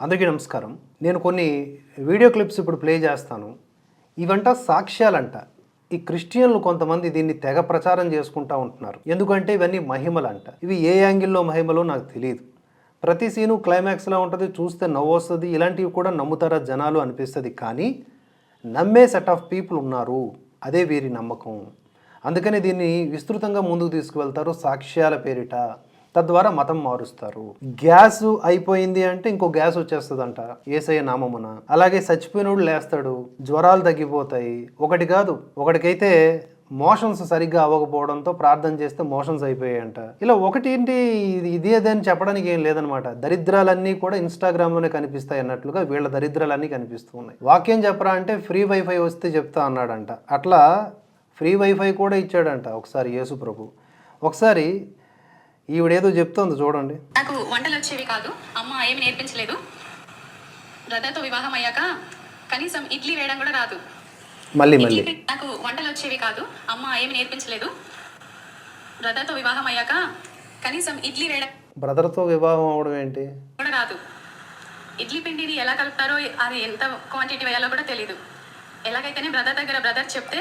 అందరికీ నమస్కారం. నేను కొన్ని వీడియో క్లిప్స్ ఇప్పుడు ప్లే చేస్తాను. ఇవంట సాక్ష్యాలంట. ఈ క్రిస్టియన్లు కొంతమంది దీన్ని తెగ ప్రచారం చేసుకుంటా ఉంటున్నారు. ఎందుకంటే ఇవన్నీ మహిమలంట. ఇవి ఏ యాంగిల్లో మహిమలో నాకు తెలియదు ప్రతి సీను క్లైమాక్స్లో ఉంటుంది చూస్తే నవ్వు వస్తుంది ఇలాంటివి కూడా నమ్ముతారా జనాలు అనిపిస్తుంది. కానీ నమ్మే సెట్ ఆఫ్ పీపుల్ ఉన్నారు. అదే వీరి నమ్మకం. అందుకని దీన్ని విస్తృతంగా ముందుకు తీసుకువెళ్తారు సాక్ష్యాల పేరిట. తద్వారా మతం మారుస్తారు. గ్యాస్ అయిపోయింది అంటే ఇంకో గ్యాస్ వచ్చేస్తుందంట ఏసయ్య నామమున. అలాగే చచ్చిపోయినోడు లేస్తాడు జ్వరాలు తగ్గిపోతాయి. ఒకటి కాదు ఒకటికైతే మోషన్స్ సరిగ్గా అవ్వకపోవడంతో ప్రార్థన చేస్తే మోషన్స్ అయిపోయాయంట. ఇలా ఒకటి ఏంటి ఇది ఇది చెప్పడానికి ఏం లేదనమాట. దరిద్రాలన్నీ కూడా ఇన్స్టాగ్రామ్లోనే కనిపిస్తాయి అన్నట్లుగా వీళ్ళ దరిద్రాలన్నీ కనిపిస్తూ ఉన్నాయి. వాక్యం చెప్పరా అంటే ఫ్రీ వైఫై వస్తే చెప్తా అన్నాడంట. అట్లా ఫ్రీ వైఫై కూడా ఇచ్చాడంట ఒకసారి యేసు ప్రభు ఒకసారి ఈవిడేదో చెప్తోంది చూడండి. నాకు వంటలు వచ్చేవి కాదు. అమ్మ ఏమి నేర్పించలేదు. బ్రదర్తో వివాహం అయ్యాక కనీసం ఇడ్లీ వేయడం కూడా రాదు. మళ్ళీ మళ్ళీ. నాకు వంటలు వచ్చేవి కాదు. అమ్మ ఏమి నేర్పించలేదు. బ్రదర్తో వివాహం అయ్యాక కనీసం ఇడ్లీ వేయడం బ్రదర్తో వివాహం అవడం ఏంటి? కూడా రాదు. ఇడ్లీ పిండిని ఎలా కలుపుతారో అది ఎంత క్వాంటిటీ వేయాలో కూడా తెలియదు ఎలాగైతేనే బ్రదర్ దగ్గర బ్రదర్ చెప్తే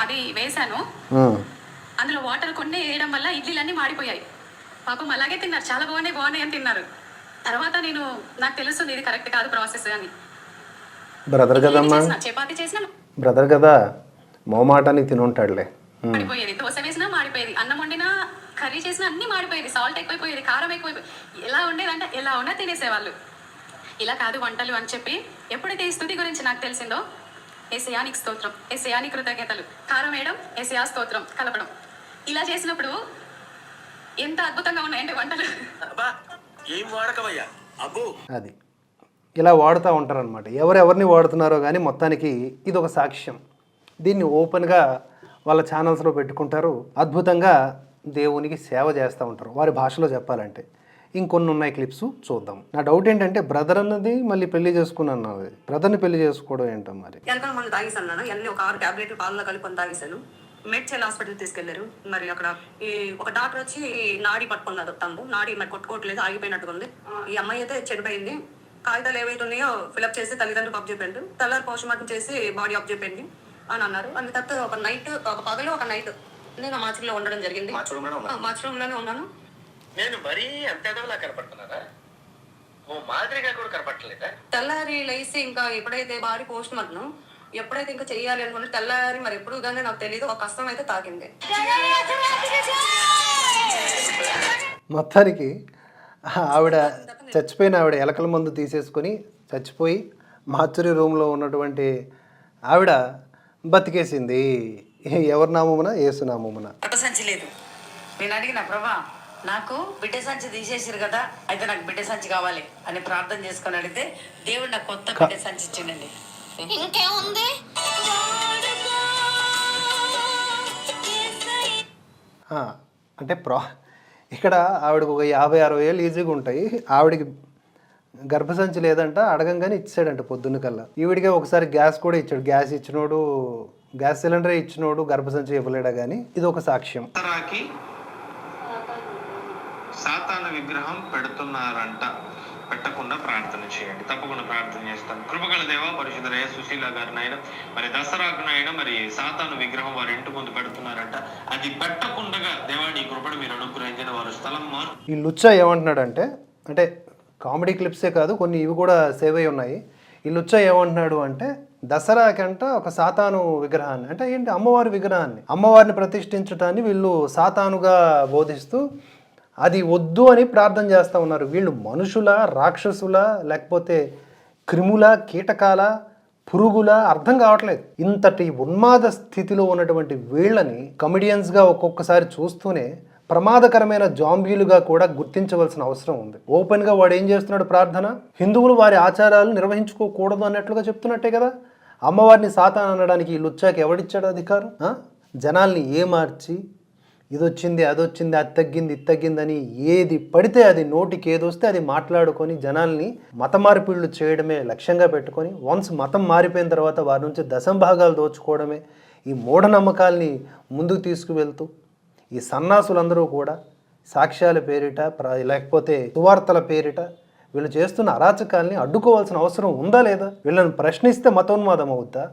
అది వేశాను. అందులో వాటర్ కొన్ని వేయడం వల్ల ఇడ్లీలన్నీ మాడిపోయాయి. పాపం అలాగే తిన్నారు. చాలా బాగున్నాయి బాగున్నాయి అని తిన్నారు. తర్వాత నేను నాకు తెలుస్తుంది ఇది కరెక్ట్ కాదు ప్రాసెస్ అని. బ్రదర్ కదమ్మా? చపాతి చేసినా. బ్రదర్ కదా? మోమాటానికి తినుంటాడులే. ఉమ్, మాడిపోయేది దోశ వేసినా మాడిపోయేది అన్నం వండినా కర్రీ చేసినా అన్ని మాడిపోయేది సాల్ట్ ఎక్కువైపోయేది కారం ఎక్కువైపోయేది ఎలా ఉండేదంటే ఎలా ఉన్నా తినేసేవాళ్ళు. ఇలా కాదు వంటలు అని చెప్పి ఎప్పుడైతే ఈ స్థుతి గురించి నాకు తెలిసిందో ఏసయానికి స్తోత్రం ఏసయాని కృతజ్ఞతలు. కారం వేయడం ఏసయా స్తోత్రం కలపడం. ఇలా చేసినప్పుడు ఎంత అద్భుతంగా ఉన్నాయంటే వంటలు. అబ్బా ఏం వాడకమయ్యా? అబ్బో. అది. ఇలా వాడుతూ ఉంటారనమాట ఎవరెవరిని వాడుతున్నారో కానీ మొత్తానికి ఇది ఒక సాక్ష్యం. దీన్ని ఓపెన్గా వాళ్ళ ఛానల్స్లో పెట్టుకుంటారు. అద్భుతంగా దేవునికి సేవ చేస్తూ ఉంటారు. వారి భాషలో చెప్పాలంటే. ఇంకొన్ని ఉన్నాయి క్లిప్స్ చూద్దాం. నా డౌట్ ఏంటంటే బ్రదర్ అన్నది మళ్ళీ పెళ్ళి చేసుకున్నాను. అన్నది బ్రదర్ని పెళ్ళి చేసుకోవడం ఏంటో మరి? వెనకాల మంది తాగేసాను నాన్న. అన్ని ఒక ఆరు టాబ్లెట్లు పాలలో కలుపుకొని తాగేశాను. మెడ్చెల్ హాస్పిటల్ తీసుకెళ్ళారు? మరి అక్కడ ఈ ఒక డాక్టర్ వచ్చి నాడి పట్టుకున్నారు తమ్ము నాడి మరి కొట్టుకోవట్లేదు ఆగిపోయినట్టుగా ఉంది. ఈ అమ్మాయి అయితే చనిపోయింది. కాగితాలు ఏవైతే ఉన్నాయో ఫిలప్ చేసి తల్లిదండ్రులకు అప్ చెప్పండి. తెల్లారి పోస్ట్ మార్టం చేసి బాడీ అప్ చెప్పండి అని అన్నారు. అందు తర్వాత ఒక నైట్ ఒక పగలు ఒక నైట్ నేను మాచిలో ఉండడం జరిగింది. మాచులోనే ఉన్నా. మాచిలోనే ఉన్నాను. నేను మరీ అంత ఎదవలా కనపడుతున్నారా ఓ మాదిరిగా కూడా కనపడలేదా తెల్లారి లేసి ఇంకా ఎప్పుడైతే బాడీ పోస్ట్ మార్టం ఎప్పుడైతే ఇంకా చెయ్యాలి అనుకుంటే తెల్లారి మరి ఎప్పుడు కానీ నాకు తెలియదు ఒక కష్టం అయితే తాకింది మొత్తానికి ఆవిడ చచ్చిపోయిన ఆవిడ ఎలకల మందు తీసేసుకొని చచ్చిపోయి మాచురి రూమ్లో ఉన్నటువంటి ఆవిడ బతికేసింది. ఎవరి నామమున? ఏసు నామమున. సంచి లేదు. నేను అడిగిన ప్రభా నాకు బిడ్డ సంచి తీసేసారు కదా అయితే నాకు బిడ్డ సంచి కావాలి అని ప్రార్థన చేసుకొని అడిగితే దేవుడు నాకు కొత్త బిడ్డ సంచి ఇచ్చిండండి. ఇంకేముంది? అంటే ప్రా ఇక్కడ ఆవిడకు ఒక యాభై అరవై ఏళ్ళు ఈజీగా ఉంటాయి. ఆవిడకి గర్భసంచి లేదంట అడగంగానే ఇచ్చాడంట పొద్దున్న కల్లా. ఈవిడిగా ఒకసారి గ్యాస్ కూడా ఇచ్చాడు. గ్యాస్ ఇచ్చినోడు గ్యాస్ సిలిండర్ ఇచ్చినోడు గర్భసంచి ఇవ్వలేడా కానీ ఇది ఒక సాక్ష్యం విగ్రహం పెడుతున్నారంట. పెట్టకుండా ప్రార్థన చేయండి. తప్పకుండా ప్రార్థన చేస్తాను కృపగల దేవ పరిశుద్ధ సుశీల గారి నాయన మరి దసరాకు నాయన మరి సాతాను విగ్రహం వారి ఇంటి ముందు పెడుతున్నారంట. అది పెట్టకుండా దేవాడి నీ కృపను మీరు అనుగ్రహించిన వారు స్థలం మారు. ఈ లుచ్చ ఏమంటున్నాడంటే అంటే కామెడీ క్లిప్సే కాదు కొన్ని ఇవి కూడా సేవ్ అయి ఉన్నాయి. ఈ లుచ్చ ఏమంటున్నాడు అంటే దసరాకంట ఒక సాతాను విగ్రహాన్ని అంటే ఏంటి అమ్మవారి విగ్రహాన్ని అమ్మవారిని ప్రతిష్ఠించడాన్ని వీళ్ళు సాతానుగా బోధిస్తూ అది వద్దు అని ప్రార్థన చేస్తూ ఉన్నారు. వీళ్ళు మనుషుల రాక్షసుల లేకపోతే క్రిముల కీటకాల పురుగుల అర్థం కావట్లేదు. ఇంతటి ఉన్మాద స్థితిలో ఉన్నటువంటి వీళ్ళని కమిడియన్స్గా ఒక్కొక్కసారి చూస్తూనే ప్రమాదకరమైన జాంబీలుగా కూడా గుర్తించవలసిన అవసరం ఉంది. ఓపెన్గా వాడు ఏం చేస్తున్నాడు ప్రార్థన? హిందువులు వారి ఆచారాలు నిర్వహించుకోకూడదు అన్నట్లుగా చెప్తున్నట్టే కదా? అమ్మవారిని సాతాన్ అనడానికి ఈ లుచ్చాకి ఎవడిచ్చాడు అధికారం? జనాల్ని ఏమార్చి ఇది వచ్చింది అది వచ్చింది అది తగ్గింది ఇది తగ్గిందని ఏది పడితే అది నోటికి ఏది వస్తే అది మాట్లాడుకొని జనాల్ని మత మార్పిళ్ళు చేయడమే లక్ష్యంగా పెట్టుకొని వన్స్ మతం మారిపోయిన తర్వాత వారి నుంచి దశంభాగాలు దోచుకోవడమే ఈ మూఢనమ్మకాల్ని ముందుకు తీసుకువెళ్తూ ఈ సన్నాసులందరూ కూడా సాక్ష్యాల పేరిట లేకపోతే సువార్తల పేరిట వీళ్ళు చేస్తున్న అరాచకాల్ని అడ్డుకోవాల్సిన అవసరం ఉందా లేదా? వీళ్ళని ప్రశ్నిస్తే మతోన్మాదం అవుద్దా?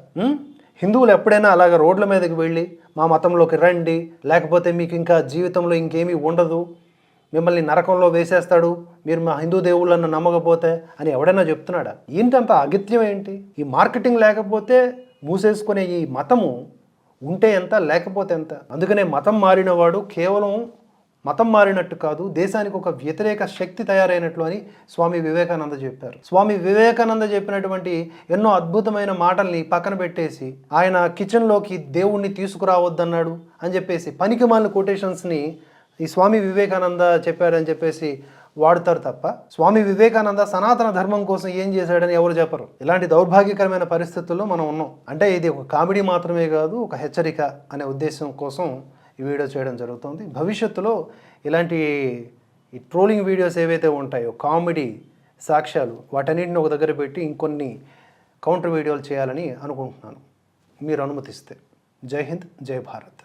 హిందువులు ఎప్పుడైనా అలాగ రోడ్ల మీదకి వెళ్ళి మా మతంలోకి రండి లేకపోతే మీకు ఇంకా జీవితంలో ఇంకేమీ ఉండదు. మిమ్మల్ని నరకంలో వేసేస్తాడు మీరు మా హిందూ దేవుళ్ళను నమ్మకపోతే అని ఎవడైనా చెప్తున్నాడా? ఏంటంత అగిత్యం ఏంటి? ఈ మార్కెటింగ్ లేకపోతే మూసేసుకునే ఈ మతము ఉంటే ఎంత లేకపోతే ఎంత? అందుకనే మతం మారినవాడు కేవలం మతం మారినట్టు కాదు దేశానికి ఒక వ్యతిరేక శక్తి తయారైనట్లు అని స్వామి వివేకానంద చెప్పారు. స్వామి వివేకానంద చెప్పినటువంటి ఎన్నో అద్భుతమైన మాటల్ని పక్కన పెట్టేసి ఆయన కిచెన్లోకి దేవుణ్ణి తీసుకురావద్దన్నాడు అని చెప్పేసి పనికి మాలిన కొటేషన్స్ని ఈ స్వామి వివేకానంద చెప్పాడని చెప్పేసి వాడుతారు తప్ప స్వామి వివేకానంద సనాతన ధర్మం కోసం ఏం చేశాడని ఎవరు చెప్పరు. ఇలాంటి దౌర్భాగ్యకరమైన పరిస్థితుల్లో మనం ఉన్నాం. అంటే ఇది ఒక కామెడీ మాత్రమే కాదు ఒక హెచ్చరిక అనే ఉద్దేశం కోసం ఈ వీడియో చేయడం జరుగుతుంది. భవిష్యత్తులో ఇలాంటి ఈ ట్రోలింగ్ వీడియోస్ ఏవైతే ఉంటాయో కామెడీ సాక్ష్యాలు వాటన్నిటిని ఒక దగ్గర పెట్టి ఇంకొన్ని కౌంటర్ వీడియోలు చేయాలని అనుకుంటున్నాను. మీరు అనుమతిస్తే. జై హింద్ జై భారత్.